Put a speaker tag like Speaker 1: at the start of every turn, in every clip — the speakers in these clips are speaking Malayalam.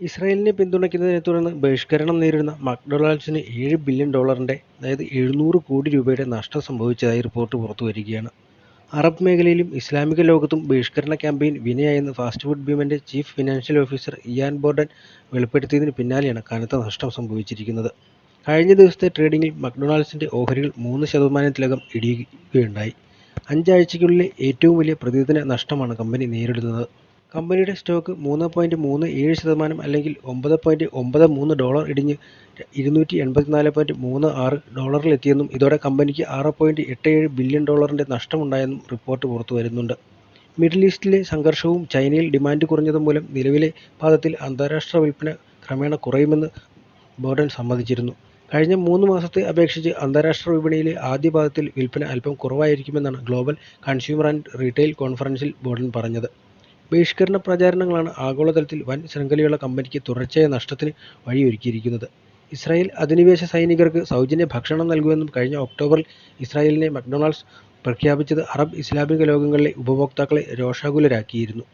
Speaker 1: ഇസ്രായേലിനെ പിന്തുണയ്ക്കുന്നതിനെ തുടർന്ന് ബഹിഷ്കരണം നേരിടുന്ന മക്ഡൊണാൾഡ്സിന് ഏഴ് ബില്യൺ ഡോളറിന്റെ അതായത് എഴുന്നൂറ് കോടി രൂപയുടെ നഷ്ടം സംഭവിച്ചതായി റിപ്പോർട്ട് പുറത്തു വരികയാണ് അറബ് മേഖലയിലും ഇസ്ലാമിക ലോകത്തും ബഹിഷ്കരണ ക്യാമ്പയിൻ വിനയായെന്ന് ഫാസ്റ്റ് ഫുഡ് ഭീമന്റെ chief financial officer Ian Borden വെളിപ്പെടുത്തിയതിന് പിന്നാലെയാണ് കനത്ത നഷ്ടം സംഭവിച്ചിരിക്കുന്നത്. കഴിഞ്ഞ ദിവസത്തെ ട്രേഡിംഗിൽ മക്ഡൊണാൾഡ്സിന്റെ ഓഹരികൾ മൂന്ന് ശതമാനത്തിലകം ഇടിയുകയുണ്ടായി. അഞ്ചാഴ്ചയ്ക്കുള്ളിലെ ഏറ്റവും വലിയ പ്രതിദിന നഷ്ടമാണ് കമ്പനി നേരിടുന്നത്. കമ്പനിയുടെ സ്റ്റോക്ക് മൂന്ന് പോയിന്റ് മൂന്ന് ഏഴ് ശതമാനം അല്ലെങ്കിൽ ഒമ്പത് പോയിന്റ് ഒമ്പത് മൂന്ന് ഡോളർ ഇടിഞ്ഞ് ഇരുന്നൂറ്റി എൺപത്തിനാല് പോയിന്റ് മൂന്ന് ആറ് ഡോളറിലെത്തിയെന്നും ഇതോടെ കമ്പനിക്ക് ആറ് പോയിന്റ് എട്ട് ഏഴ് ബില്യൺ ഡോളറിന്റെ നഷ്ടമുണ്ടായെന്നും റിപ്പോർട്ട് പുറത്തു വരുന്നുണ്ട് മിഡിൽ ഈസ്റ്റിലെ സംഘർഷവും ചൈനയിൽ ഡിമാൻഡ് കുറഞ്ഞതും മൂലം നിലവിലെ പാദത്തിൽ അന്താരാഷ്ട്ര വിൽപ്പന ക്രമേണ കുറയുമെന്ന് ബോർഡൻ സമ്മതിച്ചിരുന്നു. കഴിഞ്ഞ മൂന്ന് മാസത്തെ അപേക്ഷിച്ച് അന്താരാഷ്ട്ര വിപണിയിലെ ആദ്യ പാദത്തിൽ വിൽപ്പന അല്പം കുറവായിരിക്കുമെന്നാണ് ഗ്ലോബൽ കൺസ്യൂമർ ആൻഡ് റീറ്റെയിൽ കോൺഫറൻസിൽ ബോർഡൻ പറഞ്ഞത്. ബഹിഷ്കരണ പ്രചാരണങ്ങളാണ് ആഗോളതലത്തിൽ വൻ ശൃംഖലയുള്ള കമ്പനിക്ക് തുടർച്ചയായ നഷ്ടത്തിന് വഴിയൊരുക്കിയിരിക്കുന്നത്. ഇസ്രായേൽ അധിനിവേശ സൈനികർക്ക് സൗജന്യ ഭക്ഷണം നൽകുമെന്നും കഴിഞ്ഞ ഒക്ടോബറിൽ ഇസ്രായേലിനെ മക്ഡൊണാൾഡ്സ് പ്രഖ്യാപിച്ചത് അറബ് ഇസ്ലാമിക ലോകങ്ങളിലെ ഉപഭോക്താക്കളെ രോഷാകുലരാക്കിയിരുന്നു.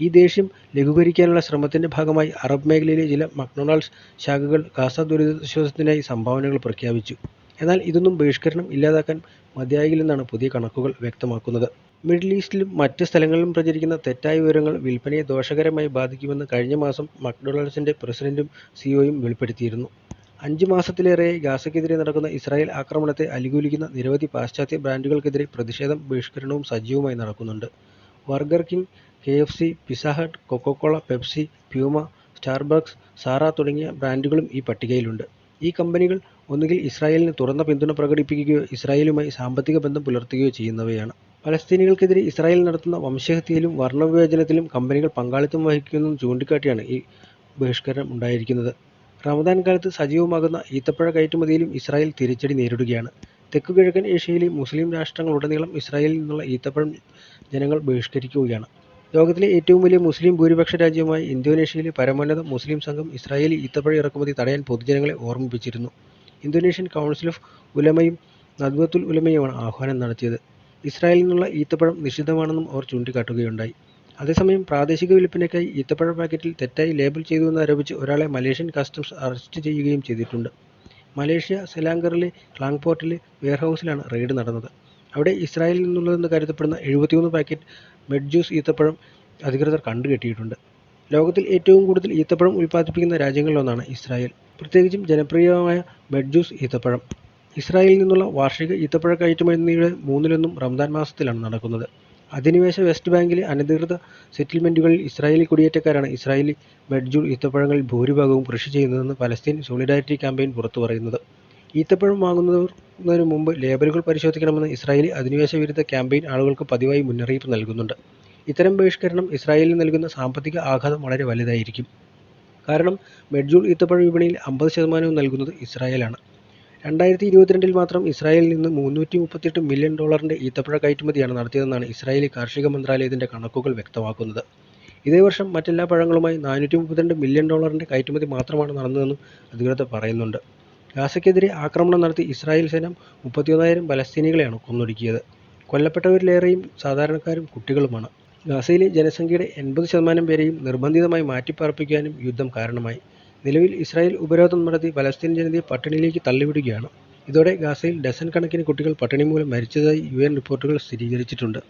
Speaker 1: ഈ ദേഷ്യം ലഘൂകരിക്കാനുള്ള ശ്രമത്തിന്റെ ഭാഗമായി അറബ് മേഖലയിലെ ചില മക്ഡൊണാൾഡ്സ് ശാഖകൾ ഗാസ ദുരിതാശ്വാസത്തിനായി സംഭാവനകൾ പ്രഖ്യാപിച്ചു. എന്നാൽ ഇതൊന്നും ബഹിഷ്കരണം ഇല്ലാതാക്കാൻ മതിയാകില്ലെന്നാണ് പുതിയ കണക്കുകൾ വ്യക്തമാക്കുന്നത്. മിഡിൽ ഈസ്റ്റിലും മറ്റ് സ്ഥലങ്ങളിലും പ്രചരിക്കുന്ന തെറ്റായ വിവരങ്ങൾ വിൽപ്പനയെ ദോഷകരമായി ബാധിക്കുമെന്ന് കഴിഞ്ഞ മാസം മക്ഡൊണാൾഡ്സിന്റെ പ്രസിഡന്റും സിഇഒയും വെളിപ്പെടുത്തിയിരുന്നു. അഞ്ച് മാസത്തിലേറെ ഗാസയ്ക്കെതിരെ നടക്കുന്ന ഇസ്രായേൽ ആക്രമണത്തെ അനുകൂലിക്കുന്ന നിരവധി പാശ്ചാത്യ ബ്രാൻഡുകൾക്കെതിരെ പ്രതിഷേധം ബഹിഷ്കരണവും സജീവമായി നടക്കുന്നുണ്ട്. Burger King, K F C Pizza Hut Coca Cola, Pepsi, Puma, Starbucks, Zara തുടങ്ങിയ ബ്രാൻഡുകളും ഈ പട്ടികയിലുണ്ട്. ഈ കമ്പനികൾ ഒന്നുകിൽ ഇസ്രായേലിന് തുറന്ന പിന്തുണ പ്രകടിപ്പിക്കുകയോ ഇസ്രായേലുമായി സാമ്പത്തിക ബന്ധം പുലർത്തുകയോ ചെയ്യുന്നവയാണ്. പലസ്തീനികൾക്കെതിരെ ഇസ്രായേൽ നടത്തുന്ന വംശഹത്യയിലും വർണവിവേചനത്തിലും കമ്പനികൾ പങ്കാളിത്തം വഹിക്കുന്നുവെന്ന് ചൂണ്ടിക്കാട്ടിയാണ് ഈ ബഹിഷ്കരണം ഉണ്ടായിരിക്കുന്നത്. റമദാൻ കാലത്ത് സജീവമാകുന്ന ഈത്തപ്പഴ കയറ്റുമതിയിലും ഇസ്രായേൽ തിരിച്ചടി നേരിടുകയാണ്. തെക്കുകിഴക്കൻ ഏഷ്യയിലെ മുസ്ലിം രാഷ്ട്രങ്ങളുടനീളം ഇസ്രായേലിൽ നിന്നുള്ള ഈത്തപ്പഴം ജനങ്ങൾ ബഹിഷ്കരിക്കുകയാണ്. ലോകത്തിലെ ഏറ്റവും വലിയ മുസ്ലിം ഭൂരിപക്ഷ രാജ്യമായ ഇന്തോനേഷ്യയിലെ പരമോന്നത മുസ്ലിം സംഘം ഇസ്രായേലി ഈത്തപ്പഴ ഇറക്കുമതി തടയാൻ പൊതുജനങ്ങളെ ഓർമ്മിപ്പിച്ചിരുന്നു. ഇന്തോനേഷ്യൻ കൗൺസിൽ ഓഫ് ഉലമയും നദ്വത്തുൽ ഉലമയുമാണ് ആഹ്വാനം നടത്തിയത്. ഇസ്രായേലിൽ നിന്നുള്ള ഈത്തപ്പഴം നിഷിദ്ധമാണെന്നും അവർ ചൂണ്ടിക്കാട്ടുകയുണ്ടായി. അതേസമയം പ്രാദേശിക വിൽപ്പനയ്ക്കായി ഈത്തപ്പഴ പാക്കറ്റിൽ തെറ്റായി ലേബൽ ചെയ്തുവെന്ന് ആരോപിച്ച് ഒരാളെ മലേഷ്യൻ കസ്റ്റംസ് അറസ്റ്റ് ചെയ്യുകയും ചെയ്തിട്ടുണ്ട്. മലേഷ്യ സെലാങ്കറിലെ ക്ലാങ് പോർട്ടിലെ വെയർഹൗസിലാണ് റെയ്ഡ് നടന്നത്. അവിടെ ഇസ്രായേലിൽ നിന്നുള്ളതെന്ന് കരുതപ്പെടുന്ന എഴുപത്തിയൊന്ന് പാക്കറ്റ് മെഡ്ജൂസ് ഈത്തപ്പഴം അധികൃതർ കണ്ടുകെട്ടിയിട്ടുണ്ട്. ലോകത്തിൽ ഏറ്റവും കൂടുതൽ ഈത്തപ്പഴം ഉൽപ്പാദിപ്പിക്കുന്ന രാജ്യങ്ങളിലൊന്നാണ് ഇസ്രായേൽ. പ്രത്യേകിച്ചും ജനപ്രിയമായ മെഡ്ജൂസ് ഈത്തപ്പഴം. ഇസ്രായേലിൽ നിന്നുള്ള വാർഷിക ഈത്തപ്പഴ കയറ്റുമതിയുടെ മൂന്നിലൊന്നും റമദാൻ മാസത്തിലാണ് നടക്കുന്നത്. അധിനിവേശ വെസ്റ്റ് ബാങ്കിലെ അനധികൃത സെറ്റിൽമെന്റുകളിൽ ഇസ്രായേലി കുടിയേറ്റക്കാരാണ് ഇസ്രായേലി മെഡ്ജൂൾ ഈത്തപ്പഴങ്ങളിൽ ഭൂരിഭാഗവും കൃഷി ചെയ്യുന്നതെന്ന് പലസ്തീൻ സോളിഡാരിറ്റി ക്യാമ്പയിൻ പുറത്തുപറയുന്നത്. ഈത്തപ്പഴം വാങ്ങുന്നതിനു മുമ്പ് ലേബലുകൾ പരിശോധിക്കണമെന്ന് ഇസ്രായേലി അധിനിവേശ വിരുദ്ധ ക്യാമ്പയിൻ ആളുകൾക്ക് പതിവായി മുന്നറിയിപ്പ് നൽകുന്നുണ്ട്. ഇത്തരം ബഹിഷ്കരണം ഇസ്രായേലിന് നൽകുന്ന സാമ്പത്തിക ആഘാതം വളരെ വലുതായിരിക്കും. കാരണം മെഡ്ജൂൾ ഈത്തപ്പഴ വിപണിയിൽ അമ്പത് ശതമാനവും നൽകുന്നത് ഇസ്രായേലാണ്. രണ്ടായിരത്തി ഇരുപത്തിരണ്ടിൽ മാത്രം ഇസ്രായേലിൽ നിന്ന് മുന്നൂറ്റി മുപ്പത്തിയെട്ട് മില്യൺ ഡോളറിന്റെ ഈത്തപ്പഴ കയറ്റുമതിയാണ് നടത്തിയതെന്നാണ് ഇസ്രായേലി കാർഷിക മന്ത്രാലയത്തിന്റെ കണക്കുകൾ വ്യക്തമാക്കുന്നത്. ഇതേ വർഷം മറ്റെല്ലാ പഴങ്ങളുമായി നാനൂറ്റി മുപ്പത്തിരണ്ട് മില്യൺ ഡോളറിന്റെ കയറ്റുമതി മാത്രമാണ് നടന്നതെന്നും അധികൃതർ പറയുന്നുണ്ട്. ഗാസയ്ക്കെതിരെ ആക്രമണം നടത്തി ഇസ്രായേൽ സേന മുപ്പത്തിയൊന്നായിരം പലസ്തീനികളെയാണ് കൊന്നൊടുക്കിയത്. കൊല്ലപ്പെട്ടവരിലേറെയും സാധാരണക്കാരും കുട്ടികളുമാണ്. ഗാസയിലെ ജനസംഖ്യയുടെ എൺപത് ശതമാനം പേരെയും നിർബന്ധിതമായി മാറ്റിപ്പാർപ്പിക്കാനും യുദ്ധം കാരണമായി. നിലവിൽ ഇസ്രായേൽ ഉപരോധം നടത്തി പലസ്തീൻ ജനതയെ പട്ടിണിയിലേക്ക് തള്ളിവിടുകയാണ്. ഇതോടെ ഗാസയിൽ ഡസൻ കണക്കിന് കുട്ടികൾ പട്ടിണി മൂലം മരിച്ചതായി യുഎൻ റിപ്പോർട്ടുകൾ സ്ഥിരീകരിച്ചിട്ടുണ്ട്.